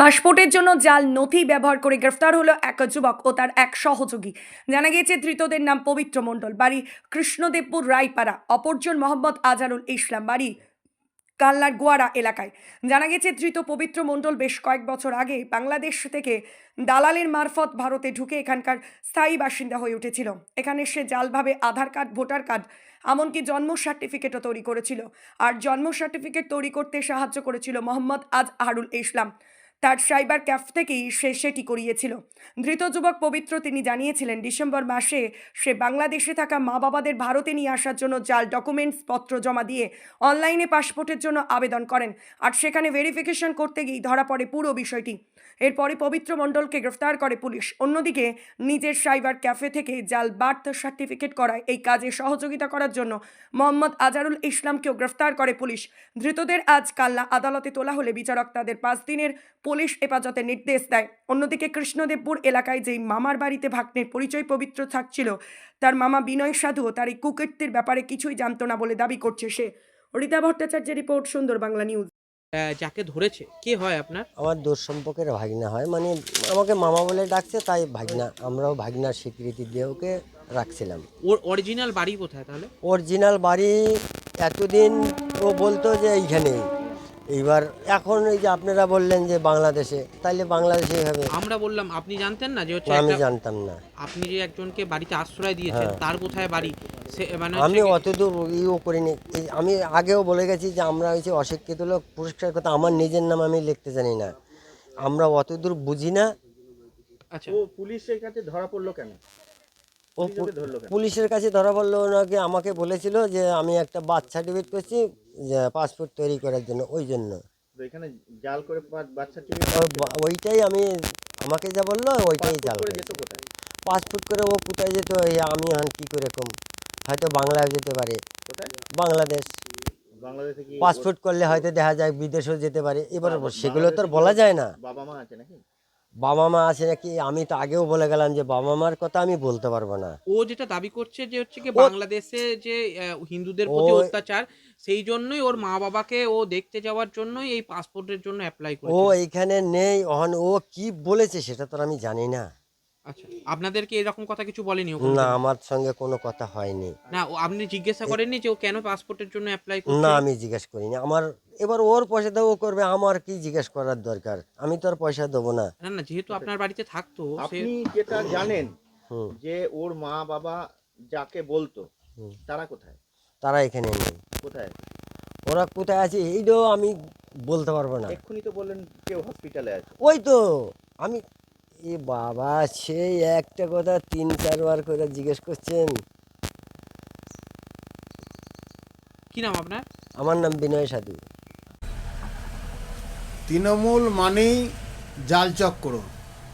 পাসপোর্টের জন্য জাল নথি ব্যবহার করে গ্রেফতার হলো এক যুবক ও তার এক সহযোগী। জানা গিয়েছে, ধৃতদের নাম পবিত্র মণ্ডল। বাড়ি কৃষ্ণদেবপুর রায়পাড়া, অপরজন মোহাম্মদ আজারুল ইসলাম। বাড়ি কাল্লার গোয়ারা এলাকায়। জানা গেছে ধৃত পবিত্র মণ্ডল বেশ কয়েক বছর আগে বাংলাদেশ থেকে দালালের মারফত ভারতে ঢুকে এখানকার স্থায়ী বাসিন্দা হয়ে উঠেছিল। এখানে সে জালভাবে আধার কার্ড, ভোটার কার্ড, এমনকি জন্ম সার্টিফিকেটও তৈরি করেছিল। আর জন্ম সার্টিফিকেট তৈরি করতে সাহায্য করেছিল মোহাম্মদ আজ আহারুল ইসলাম। তার সাইবার ক্যাফ থেকেই সে সেটি করিয়েছিল। ধৃত যুবক পবিত্র তিনি জানিয়েছিলেন, ডিসেম্বর মাসে সে বাংলাদেশে থাকা মা বাবাদের ভারতে নিয়ে আসার জন্য জাল ডকুমেন্টস পত্র জমা দিয়ে অনলাইনে পাসপোর্টের জন্য আবেদন করেন। আর সেখানে ভেরিফিকেশন করতে গিয়ে ধরা পড়ে পুরো বিষয়টি। এরপরে পবিত্র মণ্ডলকে গ্রেফতার করে পুলিশ। অন্যদিকে নিজের সাইবার ক্যাফে থেকে জাল বার্থ সার্টিফিকেট করায় এই কাজে সহযোগিতা করার জন্য মোহাম্মদ আজারুল ইসলামকেও গ্রেফতার করে পুলিশ। ধৃতদের আজ কাল্লা আদালতে তোলা হলে বিচারক তাদের পাঁচ দিনের পুলিশ হেফাজতে নির্দেশ দেয়। অন্যদিকে কৃষ্ণদেবপুর এলাকায় যেই মামার বাড়িতে ভাগ্নের পরিচয় পবিত্র থাকছিল তার মামা বিনয় সাধু তার এই কুকীর্তির ব্যাপারে কিছুই জানতো না বলে দাবি করছে সে। রীতা ভট্টাচার্যের রিপোর্ট সুন্দর বাংলা নিউজ যাকে ধরেছে কে হয় আপনার? আমার দূর সম্পর্কের ভাগনা হয় মানে আমাকে মামা বলে ডাকছে তাই ভাগনা আমরাও ভাগনার স্বীকৃতি দিয়ে ওকে রাখছিলাম। ওর অরিজিনাল বাড়ি কোথায় তাহলে? অরিজিনাল বাড়ি এতদিন ও বলতো যে এইখানে এইবার এখন এই যে আপনারা বললেন যে বাংলাদেশে তাইলে বাংলাদেশে হবে আমরা বললাম আপনি জানতেন না যে হচ্ছে আমি জানতাম না। আপনি যে একজনকে বাড়িতে আশ্রয় দিয়েছেন হ্যাঁ। তার কোথায় বাড়ি? সে মানে আমি অতদূর ইও করিনি। এই আমি আগেও বলে গেছি যে আমরা হচ্ছে অশিক্ষিত লোক পুরস্কার কথা আমার নিজের নাম আমি লিখতে জানি না। আমরা অতদূর বুঝি না। আচ্ছা। ও পুলিশের কাছে ধরা পড়ল কেন? ও? পুলিশের কাছে ধরা পড়ল ওনাকে আমাকে বলেছিল যে আমি একটা বার্থ সার্টিফিকেট করছি যে পাসপোর্ট তৈরি করার জন্য ওই জন্য। এখানে জাল করে বার্থ সার্টিফিকেট ওইটাই আমি আমাকে যা বলল ওইটাই জাল পাসপোর্ট করে ও কোথায় যেত আমি এখন কী করে কম? হয়তো বাংলায় যেতে পারে। বাংলাদেশ। পাসপোর্ট করলে হয়তো দেখা যায় বিদেশেও যেতে পারে। এবার সেগুলো তো আর বলা যায় না। বাবা মা আছে নাকি? বাবা মা আছে নাকি? আমি তো আগেও বলে গেলাম যে বাবা মার কথা আমি বলতে পারব না। ও যেটা দাবি করছে যে হচ্ছে কি বাংলাদেশে যে হিন্দুদের প্রতি অত্যাচার সেই জন্যই ওর মা বাবাকে ও দেখতে যাওয়ার জন্যই এই পাসপোর্টের জন্য অ্যাপ্লাই ও এখানে নেই অহন ও কি বলেছে সেটা তো আমি জানি না। আচ্ছা আপনাদেরকে এরকম কথা কিছু বলেনি না আমার সঙ্গে কোনো কথা হয়নি। না ও আপনি জিজ্ঞাসা করেননি যে ও কেন পাসপোর্টের জন্য অ্যাপ্লাই করছে? না আমি জিজ্ঞেস করিনি। আমার এবার ওর পয়সা দেবো করবে আমার কি জিজ্ঞেস করার দরকার? আমি তো আর পয়সা দেবো না। না না যেহেতু আপনার বাড়িতে থাকতো আপনি যেটা জানেন হুম। যে ওর মা বাবা যাকে বলতো তারা কোথায়? তারা এখানে নেই। কোথায় ওরা কোথায় আছে এইটাও আমি বলতে পারব না। এক্ষুনি তো বললেন কেউ হসপিটালে আছে। ওই তো আমি এ বাবা সেই একটা কথা তিন চারবার করে জিজ্ঞেস করছেন। কি নাম আপনার? আমার নাম বিনয় সাধু। তৃণমূল মানেই জাল চক্র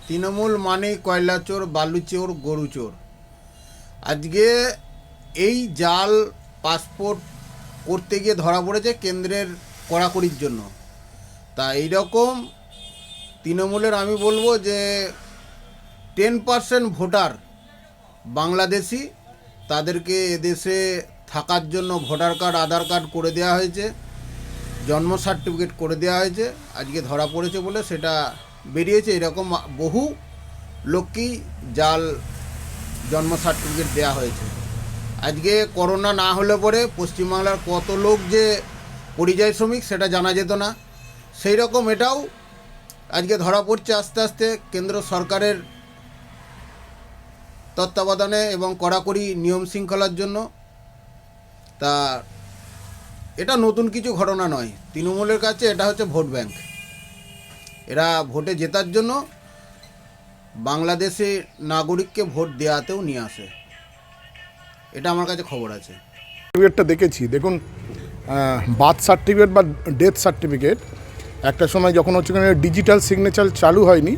তৃণমূল মানেই কয়লা চোর বালু চোর গরু চোর। আজকে এই জাল পাসপোর্ট করতে গিয়ে ধরা পড়েছে কেন্দ্রের কড়াকড়ির জন্য। তা এইরকম তৃণমূলের আমি বলব যে টেন পার্সেন্ট ভোটার বাংলাদেশি, তাদেরকে এদেশে থাকার জন্য ভোটার কার্ড, আধার কার্ড করে দেওয়া হয়েছে, জন্ম সার্টিফিকেট করে দেওয়া হয়েছে, আজকে ধরা পড়েছে বলে সেটা বেরিয়েছে। এরকম বহু লোককেই জাল জন্ম সার্টিফিকেট দেওয়া হয়েছে। আজকে করোনা না হলে পরে পশ্চিমবাংলার কত লোক যে পরিযায়ী শ্রমিক সেটা জানা যেত না। সেই রকম এটাও আজকে ধরা পড়ছে আস্তে আস্তে কেন্দ্র সরকারের তত্ত্বাবধানে এবং কড়াকড়ি নিয়ম শৃঙ্খলার জন্য। তা এটা নতুন কিছু ঘটনা নয়। তৃণমূলের কাছে এটা হচ্ছে ভোট ব্যাংক। এরা ভোটে জেতার জন্য বাংলাদেশে নাগরিককে ভোট দেওয়াতেও নিয়ে আসে। এটা আমার কাছে খবর আছে। সার্টিফিকেটটা দেখেছি। দেখুন বার্থ সার্টিফিকেট বা ডেথ সার্টিফিকেট একটা সময় যখন হচ্ছে ডিজিটাল সিগনেচার চালু হয়নি,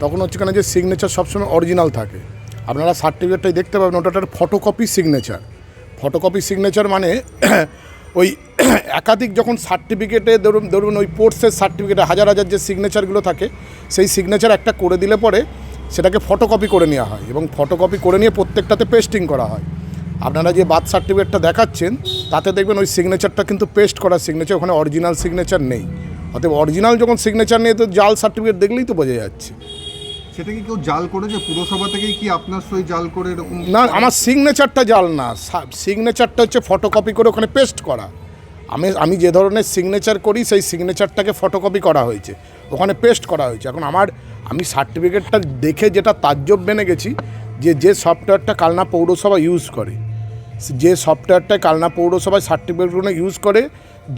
তখন হচ্ছে এখানে যে সিগনেচার সবসময় অরিজিনাল থাকে। আপনারা সার্টিফিকেটটাই দেখতে পাবেন, ওটা একটা ফটোকপি সিগনেচার ফটোকপি সিগনেচার মানে ওই একাধিক যখন সার্টিফিকেটে ধরুন ধরুন ওই পোর্টসের সার্টিফিকেটে হাজার হাজার যে সিগনেচারগুলো থাকে, সেই সিগনেচার একটা করে দিলে পরে সেটাকে ফটোকপি করে নেওয়া হয় এবং ফটোকপি করে নিয়ে প্রত্যেকটাতে পেস্টিং করা হয়। আপনারা যে বার্থ সার্টিফিকেটটা দেখাচ্ছেন, তাতে দেখবেন ওই সিগনেচারটা কিন্তু পেস্ট করা সিগনেচার ওখানে অরিজিনাল সিগনেচার নেই। অতএব অরিজিনাল যখন সিগনেচার নিয়ে তো জাল সার্টিফিকেট দেখলেই তো বোঝা যাচ্ছে। সেটা কি কেউ জাল করেছে পুরসভা থেকেই কি আপনার সই জাল করে এরকম? না আমার সিগনেচারটা জাল না। সিগনেচারটা হচ্ছে ফটোকপি করে ওখানে পেস্ট করা। আমি আমি যে ধরনের সিগনেচার করি সেই সিগনেচারটাকে ফটোকপি করা হয়েছে। ওখানে পেস্ট করা হয়েছে। এখন আমার আমি সার্টিফিকেটটা দেখে যেটা তাজ্জব মেনে গেছি যে যে সফটওয়্যারটা কালনা পৌরসভা ইউজ করে যে সফটওয়্যারটা কালনা পৌরসভায় সার্টিফিকেটগুলো ইউজ করে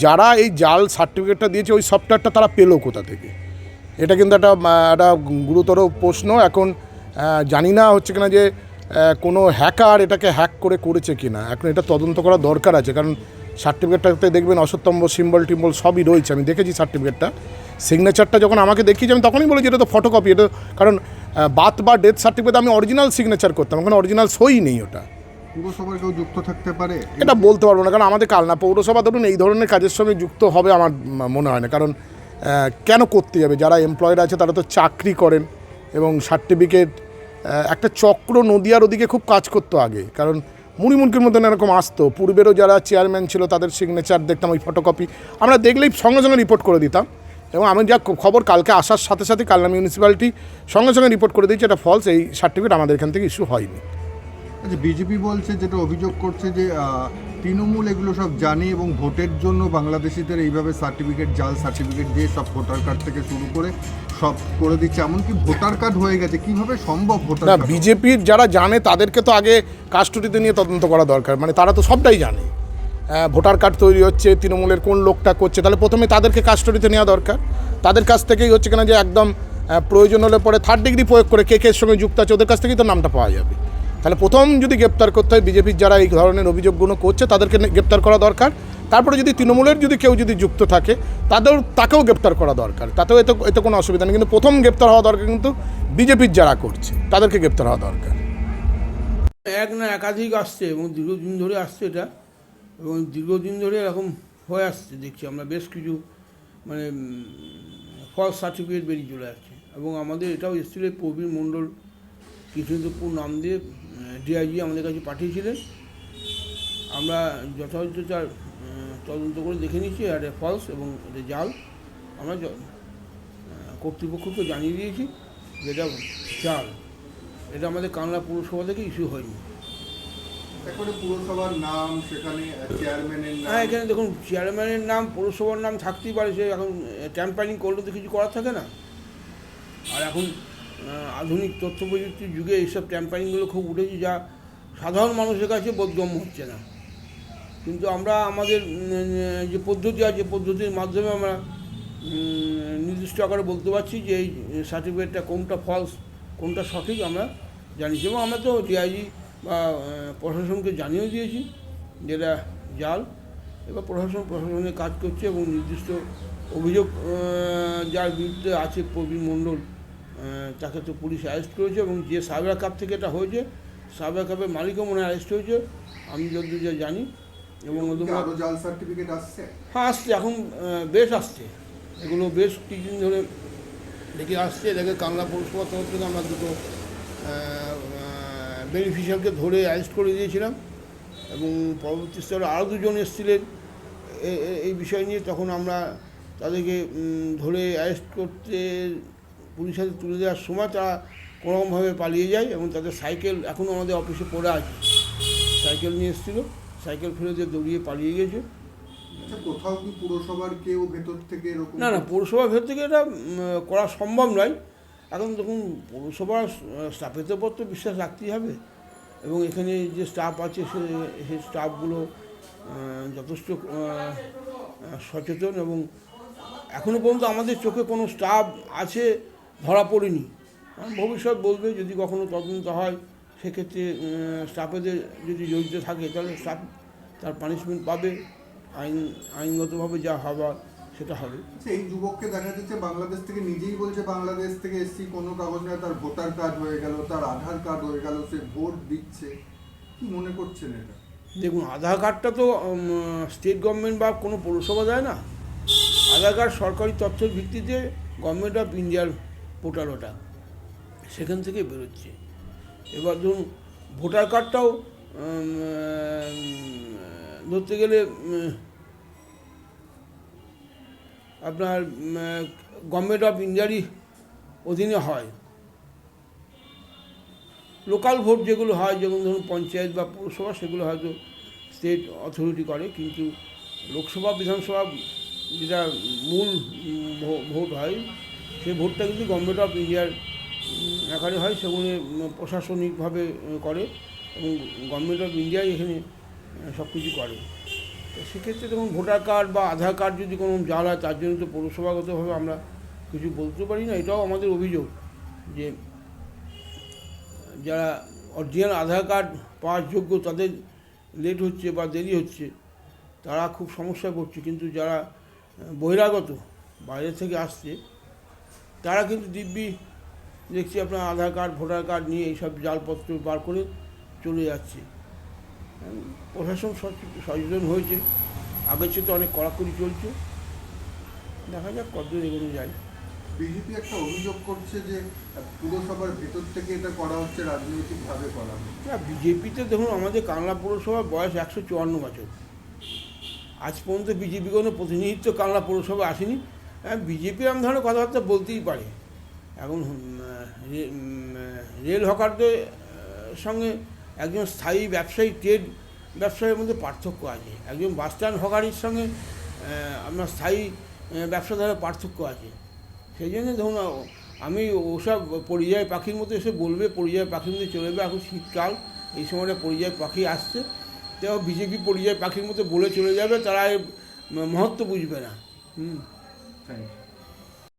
যারা এই জাল সার্টিফিকেটটা দিয়েছে, ওই সফটওয়্যারটা তারা পেল কোথা থেকে? এটা কিন্তু একটা একটা গুরুতর প্রশ্ন। এখন জানি না হচ্ছে কিনা যে কোনো হ্যাকার এটাকে হ্যাক করে করেছে কিনা। এখন এটা তদন্ত করা দরকার আছে, কারণ সার্টিফিকেটটাতে দেখবেন অসত্যম্ব সিম্বল, টিম্বল সবই রয়েছে। আমি দেখেছি সার্টিফিকেটটা সিগনেচারটা যখন আমাকে দেখিয়েছি, আমি তখনই বলেছি, এটা তো ফটোকপি এটা কারণ বাথ বা ডেথ সার্টিফিকেট আমি অরিজিনাল সিগনেচার করতাম ওখানে অরিজিনাল সই নেই ওটা। পুরসভার কেউ যুক্ত থাকতে পারে? এটা বলতে পারব না, কারণ আমাদের কালনা পৌরসভা ধরুন এই ধরনের কাজের সঙ্গে যুক্ত হবে আমার মনে হয় না। কারণ কেন করতে যাবে যারা এমপ্লয়েড আছে তারা তো চাকরি করেন এবং সার্টিফিকেট একটা চক্র নদিয়ার ওদিকে খুব কাজ করতো আগে। কারণ মুড়িমুড়কির মতন এরকম আসতো। পূর্বেরও যারা চেয়ারম্যান ছিল তাদের সিগনেচার দেখতাম, ওই ফটোকপি আমরা দেখলেই সঙ্গে সঙ্গে রিপোর্ট করে দিতাম। এবং আমি যা খবর কালকে আসার সাথে সাথে কালনা মিউনিসিপ্যালিটি সঙ্গে সঙ্গে রিপোর্ট করে দিয়েছে, এটা ফলস এই সার্টিফিকেট আমাদের এখান থেকে ইস্যু হয়নি। আচ্ছা বিজেপি বলছে যেটা অভিযোগ করছে যে তৃণমূল এগুলো সব জানে এবং ভোটের জন্য বাংলাদেশিদের এইভাবে সার্টিফিকেট জাল সার্টিফিকেট দিয়ে সব ভোটার কার্ড থেকে শুরু করে সব করে দিচ্ছে এমনকি ভোটার কার্ড হয়ে গেছে। কীভাবে সম্ভব ভোটার না বিজেপির যারা জানে তাদেরকে তো আগে কাস্টডিতে নিয়ে তদন্ত করা দরকার। মানে তারা তো সবটাই জানে। ভোটার কার্ড তৈরি হচ্ছে তৃণমূলের কোন লোকটা করছে তাহলে প্রথমে তাদেরকে কাস্টডিতে নেওয়া দরকার। তাদের কাছ থেকেই হচ্ছে কিনা যে একদম প্রয়োজন হলে পরে থার্ড ডিগ্রি প্রয়োগ করে কে কের সঙ্গে যুক্ত আছে ওদের কাছ থেকেই তো নামটা পাওয়া যাবে। তাহলে প্রথম যদি গ্রেপ্তার করতে হয়, বিজেপির যারা এই ধরনের অভিযোগগুলো করছে, তাদেরকে গ্রেপ্তার করা দরকার। তারপরে যদি তৃণমূলের যদি কেউ যদি যুক্ত থাকে, তাদের তাকেও গ্রেপ্তার করা দরকার। তাতেও এতে এতে কোনো অসুবিধা নেই। কিন্তু প্রথম গ্রেপ্তার হওয়া দরকার কিন্তু বিজেপির যারা করছে, তাদেরকে গ্রেপ্তার হওয়া দরকার। এক না একাধিক আসছে এবং দীর্ঘদিন ধরে আসছে এটা। এবং দীর্ঘদিন ধরে এরকম হয়ে আসছে, দেখছি আমরা বেশ কিছু মানে ফলস সার্টিফিকেট বেরিয়ে চলে আসছে। এবং আমাদের এটাও এসেছিল প্রবীণ মণ্ডল কৃষ্ণদেবপুর নাম দিয়ে ডিআইজি আমাদের কাছে পাঠিয়েছিলেন। আমরা যথাযথ তার তদন্ত করে দেখে নিচ্ছি এটা ফলস এবং এটা জাল। আমরা কর্তৃপক্ষকে জানিয়ে দিয়েছি যেটা জাল। এটা আমাদের কাংলা পৌরসভা থেকে ইস্যু হয়নি। পুরসভার নাম সেখানে চেয়ারম্যানের হ্যাঁ এখানে দেখুন চেয়ারম্যানের নাম পৌরসভার নাম থাকতেই পারে সে এখন ট্যাম্পারিং করলে তো কিছু করার থাকে না। আর এখন আধুনিক তথ্য প্রযুক্তির যুগে এইসব ট্যাম্পারিংগুলো খুব উঠেছে যা সাধারণ মানুষের কাছে বোধগম্য হচ্ছে না। কিন্তু আমরা আমাদের যে পদ্ধতি আছে পদ্ধতির মাধ্যমে আমরা নির্দিষ্ট আকারে বলতে পারছি যে এই সার্টিফিকেটটা কোনটা ফলস কোনটা সঠিক আমরা জানিয়েছি। এবং আমরা তো ডিআইজি বা প্রশাসনকে জানিয়েও দিয়েছি যেটা জাল। এবার প্রশাসন প্রশাসনের কাজ করছে এবং নির্দিষ্ট অভিযোগ যার বিরুদ্ধে আছে প্রবীণ মণ্ডল তাকে তো পুলিশ অ্যারেস্ট করেছে এবং যে সাইবার কাপ থেকে এটা হয়েছে সাইবার কাপের মালিকও মনে অ্যারেস্ট হয়েছে আমি যতদূর যা জানি। এবং জাল সার্টিফিকেট আসছে? হ্যাঁ আসছে এখন বেশ আসছে। এগুলো বেশ কিছুদিন ধরে দেখে আসছে দেখে কাংলা পৌরসভার তরফ থেকে আমরা দুটো বেনিফিশিয়ালকে ধরে অ্যারেস্ট করে দিয়েছিলাম। এবং পরবর্তী স্তরে আরও দুজন এসেছিলেন। এই বিষয় নিয়ে তখন আমরা তাদেরকে ধরে অ্যারেস্ট করতে পুলিশ হাতে তুলে দেওয়ার সময় তারা কোনোরকমভাবে পালিয়ে যায় এবং তাদের সাইকেল এখনও আমাদের অফিসে পড়ে আছে। সাইকেল নিয়ে এসেছিল সাইকেল ফেলে দিয়ে দৌড়িয়ে পালিয়ে গেছে। আচ্ছা কোথাও কি পুরসভার কেউ ভেতর থেকে এরকম না না পৌরসভার ভেতর থেকে এটা করা সম্ভব নয়। এখন দেখুন পৌরসভার স্টাফের উপর তো বিশ্বাস রাখতেই হবে। এবং এখানে যে স্টাফ আছে সে সেই স্টাফগুলো যথেষ্ট সচেতন এবং এখনও পর্যন্ত আমাদের চোখে কোনো স্টাফ আছে ধরা পড়েনি। আহ, ভবিষ্যৎ বলবে যদি কখনো তদন্ত হয় সেক্ষেত্রে স্টাফেদের যদি জড়িত থাকে তাহলে স্টাফ তার পানিশমেন্ট পাবে। আইন আইনগতভাবে যা হবার সেটা হবে। আচ্ছা, এই যুবককে দেখা যাচ্ছে বাংলাদেশ থেকে নিজেই বলছে বাংলাদেশ থেকে এসছি কোনো কাগজ নয় তার ভোটার কার্ড হয়ে গেল তার আধার কার্ড হয়ে গেল সে ভোট দিচ্ছে। কি মনে করছেন এটা? দেখুন আধার কার্ডটা তো স্টেট গভর্নমেন্ট বা কোনো পৌরসভা দেয় না। আধার কার্ড সরকারি তথ্যের ভিত্তিতে গভর্নমেন্ট অফ ইন্ডিয়ার পোর্টাল সেখান থেকে বেরোচ্ছে। এবার ধরুন, ভোটার কার্ডটাও ধরতে গেলে আপনার গভর্নমেন্ট অফ ইন্ডিয়ারই অধীনে হয়। লোকাল ভোট যেগুলো হয়, যেমন ধরুন পঞ্চায়েত বা পৌরসভা, সেগুলো হয়তো স্টেট অথরিটি করে, কিন্তু লোকসভা, বিধানসভা যেটা মূল ভোট হয় সেই ভোটটা কিন্তু গভর্নমেন্ট অফ ইন্ডিয়ার এখানে হয়, সেগুলো প্রশাসনিকভাবে করে এবং গভর্নমেন্ট অফ ইন্ডিয়াই এখানে সব কিছু করে। তো সেক্ষেত্রে দেখুন, ভোটার কার্ড বা আধার কার্ড যদি কোনো জাল হয় তার জন্য তো পৌরসভাগতভাবে আমরা কিছু বলতে পারি না, এটাও আমাদের অভিযোগ যে যারা অরিজিনাল আধার কার্ড পাওয়ার যোগ্য, তাদের লেট হচ্ছে বা দেরি হচ্ছে, তারা খুব সমস্যায় পড়ছে। কিন্তু যারা বহিরাগত, বাইরে থেকে আসছে তারা কিন্তু দিব্যি দেখছি আপনার আধার কার্ড ভোটার কার্ড নিয়ে এইসব জালপত্র বার করে চলে যাচ্ছে। প্রশাসন সচ- সচেতন হয়েছে। আগের চেয়ে তো অনেক কড়াকড়ি চলছে। দেখা যাক কতদূর এগোনো যায়। বিজেপি একটা অভিযোগ করছে যে পুরসভার ভেতর থেকে এটা করা হচ্ছে রাজনৈতিকভাবে করা হচ্ছে। বিজেপিতে দেখুন আমাদের কাংলা পৌরসভার বয়স একশো চুয়ান্ন বছর। আজ পর্যন্ত বিজেপি কোনো প্রতিনিধিত্ব কাংলা পৌরসভা আসেনি। হ্যাঁ বিজেপি এরকম ধরনের কথাবার্তা বলতেই পারে। এখন রেল হকারদের সঙ্গে একজন স্থায়ী ব্যবসায়ী, ট্রেড ব্যবসায়ীর মধ্যে পার্থক্য আছে। একজন বাস স্ট্যান্ড হকারির সঙ্গে আপনার স্থায়ী ব্যবসাদারের পার্থক্য আছে। সেই জন্য ধরুন আমি ওসব পরিযায়ী পাখির মতো এসে বলবে, পরিযায়ী পাখির মধ্যে চলে যাবে। এখন শীতকাল, এই সময়টা পরিযায়ী পাখি আসছে। তো বিজেপি পরিযায়ী পাখির মতো বলে চলে যাবে, তারা মহত্ব বুঝবে না। হুম। Thank you.